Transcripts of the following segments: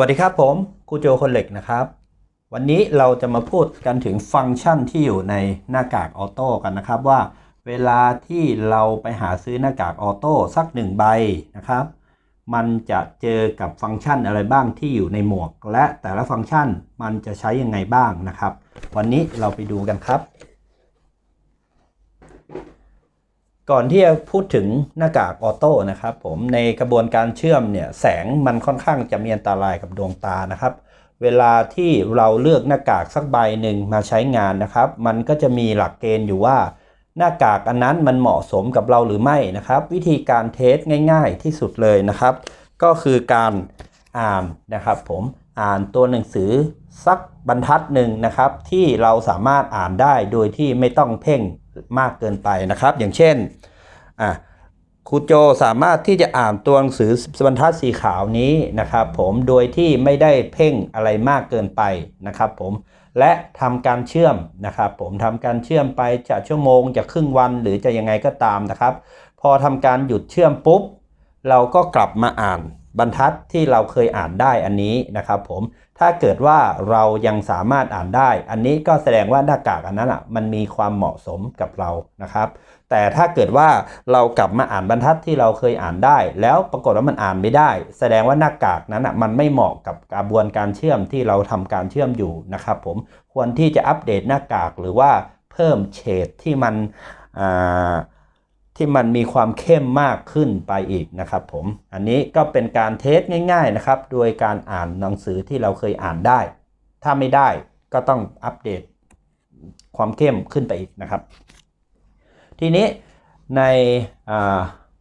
วัสดีครับผมครูโจคนเหล็กนะครับ วันนี้เราจะมาพูดกันถึงฟังก์ชันที่อยู่ในหน้ากากออโต้กันนะครับว่า เวลาที่เราไปหาซื้อหน้ากากออโต้สักหนึ่งใบนะครับ มันจะเจอกับฟังก์ชันอะไรบ้างที่อยู่ในหมวก และแต่ละฟังก์ชันมันจะใช้ยังไงบ้างนะครับ วันนี้เราไปดูกันครับ ก่อนที่จะพูดถึงหน้ากากออโต้นะครับผมในกระบวนการเชื่อมเนี่ยแสงมันค่อนข้างจะมีอันตรายกับดวงตานะครับ เวลาที่เราเลือกหน้ากากสักใบหนึ่งมาใช้งานนะครับ มันก็จะมีหลักเกณฑ์อยู่ว่า หน้ากากอันนั้นมันเหมาะสมกับเราหรือไม่นะครับ วิธีการเทสง่ายๆที่สุดเลยนะครับ ก็คือการอ่านนะครับผมอ่านตัวหนังสือสักบรรทัดหนึ่งนะครับ ที่เราสามารถอ่านได้โดยที่ไม่ต้องเพ่ง มากเกินไปนะครับ อย่างเช่นอะครูโจสามารถที่จะอ่านตัวหนังสือบรรทัดสีขาวนี้นะครับ ผมโดยที่ไม่ได้เพ่งอะไรมากเกินไปนะครับ ผมและทำการเชื่อมนะครับ ผมทำการเชื่อมไปจะชั่วโมงจะครึ่งวันหรือจะยังไงก็ตามนะครับ พอทำการหยุดเชื่อมปุ๊บ เราก็กลับมาอ่าน บรรทัดที่เราเคยอ่านได้อันนี้นะครับผมถ้าเกิดว่าเรายังสามารถอ่านได้ อันนี้ก็แสดงว่าหน้ากากอันนั้นอะมันมีความเหมาะสมกับเรานะครับ แต่ถ้าเกิดว่าเรากลับมาอ่านบรรทัดที่เราเคยอ่านได้ แล้วปรากฏว่ามันอ่านไม่ได้ แสดงว่าหน้ากากนั้นอะมันไม่เหมาะกับกระบวนการเชื่อมที่เราทำการเชื่อมอยู่นะครับผมควรที่จะอัปเดตหน้ากากหรือว่าเพิ่มเฉดที่มันอ่า ที่มันมีความเข้มมากขึ้นไปอีกนะครับผม อันนี้ก็เป็นการเทสง่าย ๆนะครับ โดยการอ่านหนังสือที่เราเคยอ่านได้ ถ้าไม่ได้ก็ต้องอัปเดตความเข้มขึ้นไปอีกนะครับ ทีนี้ใน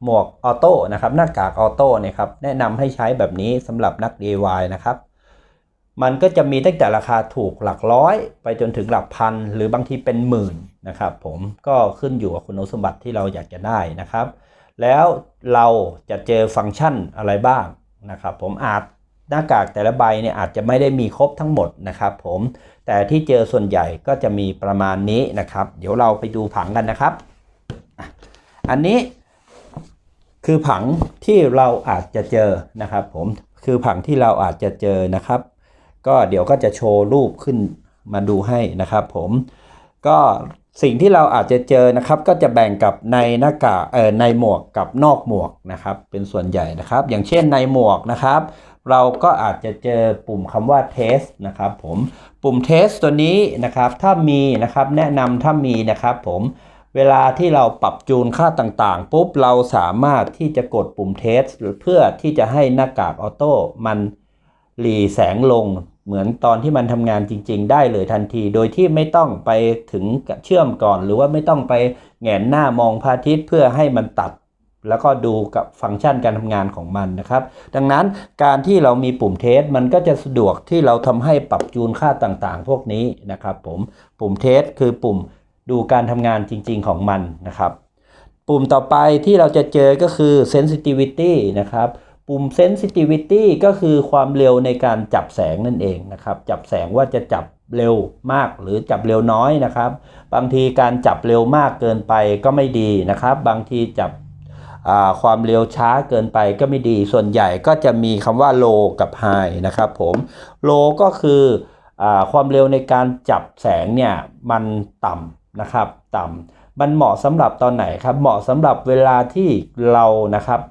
หมวกออโต้นะครับหน้ากากออโต้เนี่ยครับแนะนำให้ใช้แบบนี้สำหรับนัก DIY นะครับ มันก็จะมีตั้งแต่ราคาถูกหลักร้อย ไปจนถึงหลักพัน หรือบางทีเป็นหมื่นนะครับผมก็ขึ้นอยู่กับคุณสมบัติที่เราอยากจะได้นะครับ แล้วเราจะเจอฟังก์ชันอะไรบ้างนะครับผมอาจหน้ากากแต่ละใบเนี่ยอาจจะไม่ได้มีครบทั้งหมดนะครับผมแต่ที่เจอส่วนใหญ่ก็จะมีประมาณนี้นะครับ เดี๋ยวเราไปดูผังกันนะครับ อันนี้คือผังที่เราอาจจะเจอนะครับผมคือผังที่เราอาจจะเจอนะครับ ก็เดี๋ยวก็จะโชว์รูปขึ้นมาดูให้นะครับผมก็สิ่งที่เราอาจจะเจอนะครับก็จะแบ่งกับในหน้ากากเอ่อในหมวกกับนอกหมวกนะครับ เป็นส่วนใหญ่นะครับ อย่างเช่นในหมวกนะครับ เราก็อาจจะเจอปุ่มคำว่า test นะครับผมปุ่ม test ตัวนี้นะครับถ้ามีนะครับแนะนำถ้ามีนะครับผมเวลาที่เราปรับจูนค่าต่างๆ ปุ๊บเราสามารถที่จะกดปุ่ม test เพื่อที่จะให้หน้ากากออโต้มันหลีแสงลง เหมือนตอนที่มันทำงานจริง ๆ ได้เลยทันที โดยที่ไม่ต้องไปถึงเชื่อมก่อน หรือว่าไม่ต้องไปแหงนหน้ามองพระอาทิตย์เพื่อให้มันตัด แล้วก็ดูกับฟังก์ชันการทำงานของมันนะครับ ดังนั้นการที่เรามีปุ่มเทสมันก็จะสะดวกที่เราทำให้ปรับจูนค่าต่างๆ พวกนี้นะครับ ผมปุ่มเทสคือปุ่มดูการทำงานจริง ๆ ของมันนะครับ ปุ่มต่อไปที่เราจะเจอก็คือ sensitivity นะครับ ปุ่ม sensitivity ก็คือความเร็วในการจับแสงนั่นเองนะครับ จับแสงว่าจะจับเร็วมากหรือจับเร็วน้อยนะครับ บางทีการจับเร็วมากเกินไปก็ไม่ดีนะครับ บางทีจับความเร็วช้าเกินไปก็ไม่ดี ส่วนใหญ่ก็จะมีคำว่า low กับ high นะครับผม low ก็คืออความเร็วในการจับแสงเนี่ยมันต่ำนะครับต่ำมันเหมาะสำหรับตอนไหนครับ เหมาะสำหรับเวลาที่เรานะครับ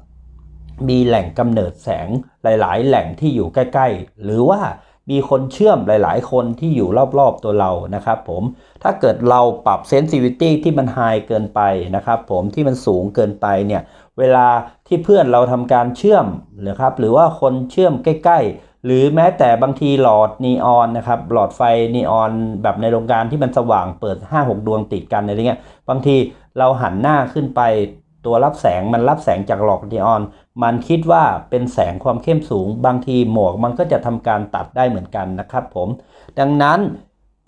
มีแหล่งกำเนิดแสงหลาย ๆ แหล่งที่อยู่ใกล้ ๆ หรือว่ามีคนเชื่อมหลาย ๆ คนที่อยู่รอบ ๆ ตัวเรานะครับผม ถ้าเกิดเราปรับเซนซิ i ิตี้ที่มันไฮเกินไปนะครับผมที่มันสูงเกินไปเนี่ย เวลาที่เพื่อนเราทำการเชื่อมนะครับ หรือว่าคนเชื่อมใกล้ ๆ หรือแม้แต่บางทีหลอดนีออนนะครับ หลอดไฟนีออนแบบในโรงงานที่มันสว่างเปิด 5-6 ดวงติดกันอะไรเงี้ย บางทีเราหันหน้าขึ้นไปตัวรับแสงมันรับแสงจากหลอดนีออน มันคิดว่าเป็นแสงความเข้มสูง บางทีหมวกมันก็จะทำการตัดได้เหมือนกันนะครับผม ดังนั้น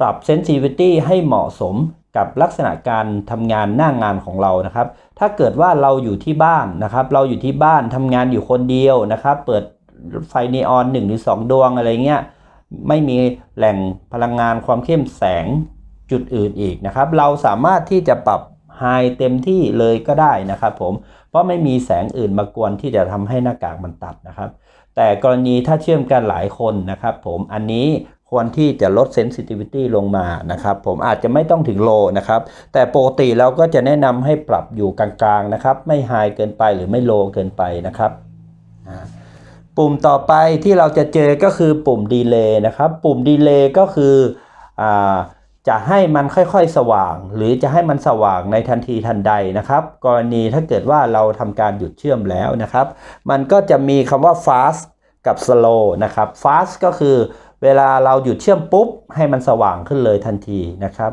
ปรับ sensitivity ให้เหมาะสมกับลักษณะการทำงานหน้างานของเรานะครับ ถ้าเกิดว่าเราอยู่ที่บ้านนะครับ เราอยู่ที่บ้านทำงานอยู่คนเดียวนะครับ เปิดไฟนีออน1หรือ2 ดวงอะไรเงี้ย ไม่มีแหล่งพลังงานความเข้มแสงจุดอื่นอีกนะครับ เราสามารถที่จะปรับ ไฮเต็มที่เลยก็ได้นะครับผม เพราะไม่มีแสงอื่นมากวนที่จะทำให้หน้ากากมันตัดนะครับ แต่กรณีถ้าเชื่อมกันหลายคนนะครับผมอันนี้ควรที่จะลด sensitivity ลงมานะครับ ผมอาจจะไม่ต้องถึงโลนะครับ แต่ปกติเราก็จะแนะนำให้ปรับอยู่กลางๆนะครับ ไม่ไฮเกินไปหรือไม่โลเกินไปนะครับปุ่มต่อไปที่เราจะเจอก็คือปุ่มดีเลย์นะครับ ปุ่มดีเลย์ก็คืออา จะให้มันค่อยๆสว่าง หรือจะให้มันสว่างในทันทีทันใดนะครับ กรณีถ้าเกิดว่าเราทำการหยุดเชื่อมแล้วนะครับ มันก็จะมีคำว่า fast กับ slow นะครับ fast ก็คือเวลาเราหยุดเชื่อมปุ๊บ ให้มันสว่างขึ้นเลยทันทีนะครับ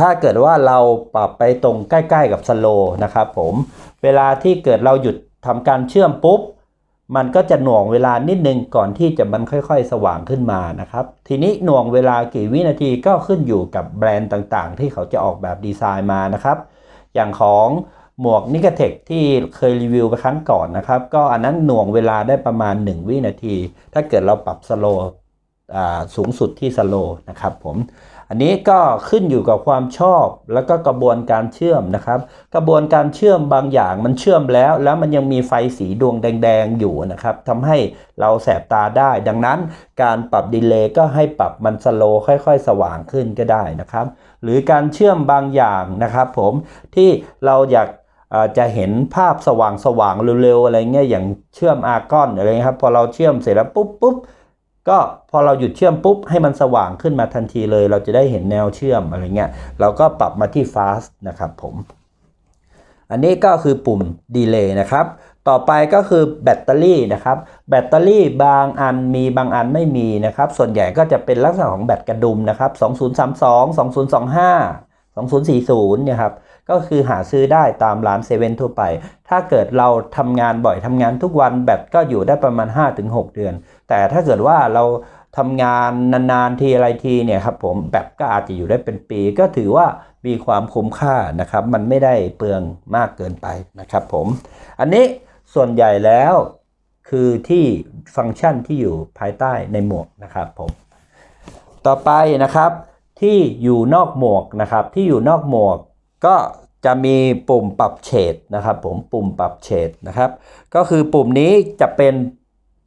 ถ้าเกิดว่าเราปรับไปตรงใกล้ ๆ กับ slow นะครับผม เวลาที่เกิดเราหยุดทำการเชื่อมปุ๊บ มันก็จะหน่วงเวลานิดนึงก่อนที่จะมันค่อยๆ สว่างขึ้นมานะครับ ทีนี้หน่วงเวลากี่วินาทีก็ขึ้นอยู่กับแบรนด์ต่างๆ ที่เขาจะออกแบบดีไซน์มานะครับ อย่างของหมวกนิกเทคที่เคยรีวิวไปครั้งก่อนนะครับ ก็อันนั้นหน่วงเวลาได้ประมาณ 1 วินาที ถ้าเกิดเราปรับสโลสูงสุดที่สโลนะครับผม อันนี้ก็ขึ้นอยู่กับความชอบแล้วก็กระบวนการเชื่อมนะครับ กระบวนการเชื่อมบางอย่างมันเชื่อมแล้ว แล้วมันยังมีไฟสีดวงแดงๆอยู่นะครับทำให้เราแสบตาได้ ดังนั้นการปรับดีเลย์ก็ให้ปรับมันสโลค่อยๆ สว่างขึ้นก็ได้นะครับ หรือการเชื่อมบางอย่างนะครับ ผมที่เราอยากจะเห็นภาพสว่างสว่างๆเร็วๆอะไรเงี้ยอย่างเชื่อมอาร์กอนอะไรครับพอเราเชื่อมเสร็จแล้วปุ๊บปุ๊บ ก็พอเราหยุดเชื่อมปุ๊บให้มันสว่างขึ้นมาทันทีเลย เราจะได้เห็นแนวเชื่อมอะไรเงี้ยเราก็ปรับมาที่ fast นะครับผม อันนี้ก็คือปุ่ม delay นะครับ ต่อไปก็คือแบตเตอรี่นะครับ แบตเตอรี่บางอันมีบางอันไม่มีนะครับ ส่วนใหญ่ก็จะเป็นลักษณะของแบตกระดุมนะครับ 2032 2025 2040เนี่ยครับ ก็คือหาซื้อได้ตามร้านเซเว่นทั่วไป ถ้าเกิดเราทำงานบ่อยทำงานทุกวันแบตก็อยู่ได้ประมาณ 5-6 เดือน แต่ถ้าเกิดว่าเราทำงานนานๆทีอะไรทีเนี่ยครับผมแบตก็อาจจะอยู่ได้เป็นปี ก็ถือว่ามีความคุ้มค่านะครับ มันไม่ได้เปลืองมากเกินไปนะครับผม อันนี้ส่วนใหญ่แล้วคือที่ฟังก์ชันที่อยู่ภายใต้ในหมวกนะครับผม ต่อไปนะครับที่อยู่นอกหมวกนะครับที่อยู่นอกหมวก ก็จะมีปุ่มปรับเฉดนะครับผมปุ่มปรับเฉดนะครับ ก็คือปุ่มนี้จะเป็น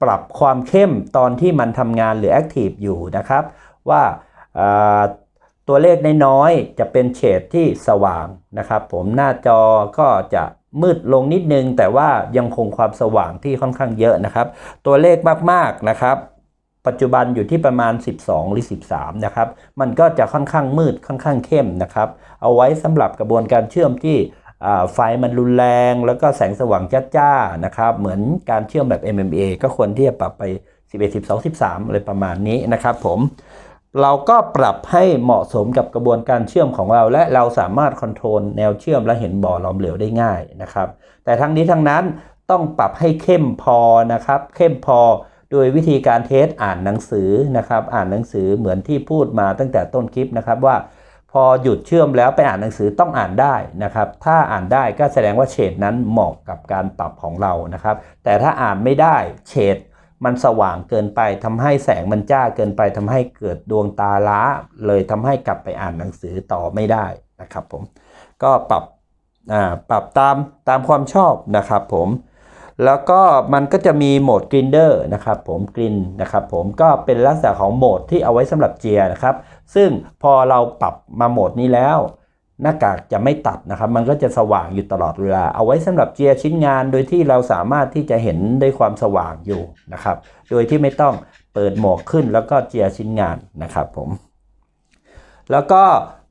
ปรับความเข้มตอนที่มันทำงานหรือแอคทีฟอยู่นะครับ ว่าตัวเลขน้อยๆจะเป็นเฉดที่สว่างนะครับ ผมหน้าจอก็จะมืดลงนิดนึง แต่ว่ายังคงความสว่างที่ค่อนข้างเยอะนะครับ ตัวเลขมากๆนะครับ ปัจจุบันอยู่ที่ประมาณ 12 หรือ 13 นะครับ มันก็จะค่อนข้างมืดค่อนข้างเข้มนะครับ เอาไว้สำหรับกระบวนการเชื่อมที่ไฟมันรุนแรง แล้วก็แสงสว่างจ้าๆนะครับ เหมือนการเชื่อมแบบ MMA ก็ควรที่จะปรับไป 11 12 13 อะไรประมาณนี้นะครับผมเราก็ปรับให้เหมาะสมกับกระบวนการเชื่อมของเรา และเราสามารถคอนโทรลแนวเชื่อมและเห็นบ่อหลอมเหลวได้ง่ายนะครับ แต่ทั้งนี้ทั้งนั้นต้องปรับให้เข้มพอนะครับ เข้มพอ โดยวิธีการเทสอ่านหนังสือนะครับ อ่านหนังสือเหมือนที่พูดมาตั้งแต่ต้นคลิปนะครับว่า พอหยุดเชื่อมแล้วไปอ่านหนังสือต้องอ่านได้นะครับ ถ้าอ่านได้ก็แสดงว่าเฉดนั้นเหมาะกับการปรับของเรานะครับ แต่ถ้าอ่านไม่ได้เฉดมันสว่างเกินไปทำให้แสงมันจ้าเกินไปทำให้เกิดดวงตาล้า เลยทำให้กลับไปอ่านหนังสือต่อไม่ได้นะครับผมก็ปรับปรับตามตามความชอบนะครับผม แล้วก็มันก็จะมีโหมดกรินเดอร์นะครับผมกรินนะครับผมก็เป็นลักษณะของโหมดที่เอาไว้สำหรับเจียนะครับ ซึ่งพอเราปรับมาโหมดนี้แล้ว หน้ากากจะไม่ตัดนะครับ มันก็จะสว่างอยู่ตลอดเวลา เอาไว้สำหรับเจียชิ้นงาน โดยที่เราสามารถที่จะเห็นได้ความสว่างอยู่นะครับ โดยที่ไม่ต้องเปิดหมวกขึ้นแล้วก็เจียชิ้นงานนะครับผม แล้วก็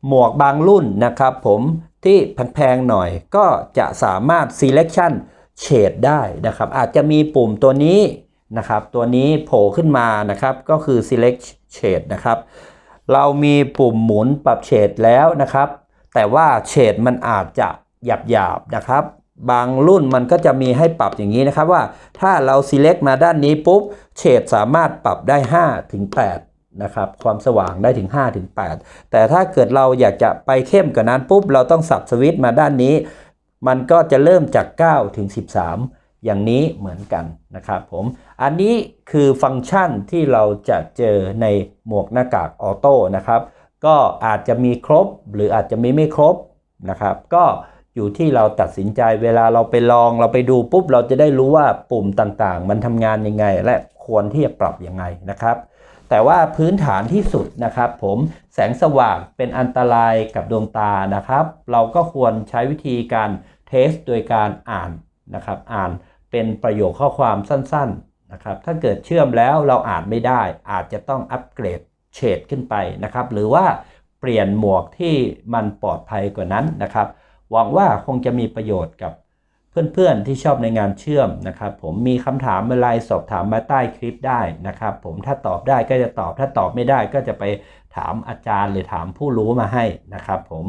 หมวกบางรุ่นนะครับผมที่แพงๆหน่อยก็จะสามารถ selection shade ได้นะครับ อาจจะมีปุ่มตัวนี้นะครับ ตัวนี้โผล่ขึ้นมานะครับ ก็คือ select shade นะครับ เรามีปุ่มหมุนปรับเฉดแล้วนะครับ แต่ว่าเฉดมันอาจจะหยาบๆนะครับ บางรุ่นมันก็จะมีให้ปรับอย่างนี้นะครับว่าถ้าเรา select มาด้านนี้ปุ๊บเฉดสามารถปรับได้5ถึง8นะครับความสว่างได้ถึง5ถึง8แต่ถ้าเกิดเราอยากจะไปเข้มกว่านั้นปุ๊บ เราต้องสับสวิตช์มาด้านนี้ มันก็จะเริ่มจาก 9 ถึง 13 อย่างนี้เหมือนกันนะครับผม อันนี้คือฟังก์ชันที่เราจะเจอในหมวกหน้ากากออโต้นะครับ ก็อาจจะมีครบหรืออาจจะมีไม่ครบนะครับ ก็อยู่ที่เราตัดสินใจเวลาเราไปลองเราไปดูปุ๊บ เราจะได้รู้ว่าปุ่มต่างๆ มันทำงานยังไง และควรที่จะปรับยังไงนะครับ แต่ว่าพื้นฐานที่สุดนะครับ ผมแสงสว่างเป็นอันตรายกับดวงตานะครับ เราก็ควรใช้วิธีการเทสโดยการอ่านนะครับ อ่านเป็นประโยคข้อความสั้น ๆนะครับ ถ้าเกิดเชื่อมแล้วเราอ่านไม่ได้ อาจจะต้องอัปเกรดเฉดขึ้นไปนะครับ หรือว่าเปลี่ยนหมวกที่มันปลอดภัยกว่านั้นนะครับหวังว่าคงจะมีประโยชน์กับ เพื่อนๆที่ชอบในงานเชื่อมนะครับ ผมมีคำถามอะไรสอบถามมาใต้คลิปได้นะครับ ผมถ้าตอบได้ก็จะตอบถ้าตอบไม่ได้ก็จะไปถามอาจารย์หรือถามผู้รู้มาให้นะครับ ผม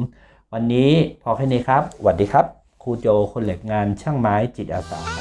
วันนี้พอแค่นี้ครับสวัสดีครับครูโจคนเหล็กงานช่างไม้จิตอาสา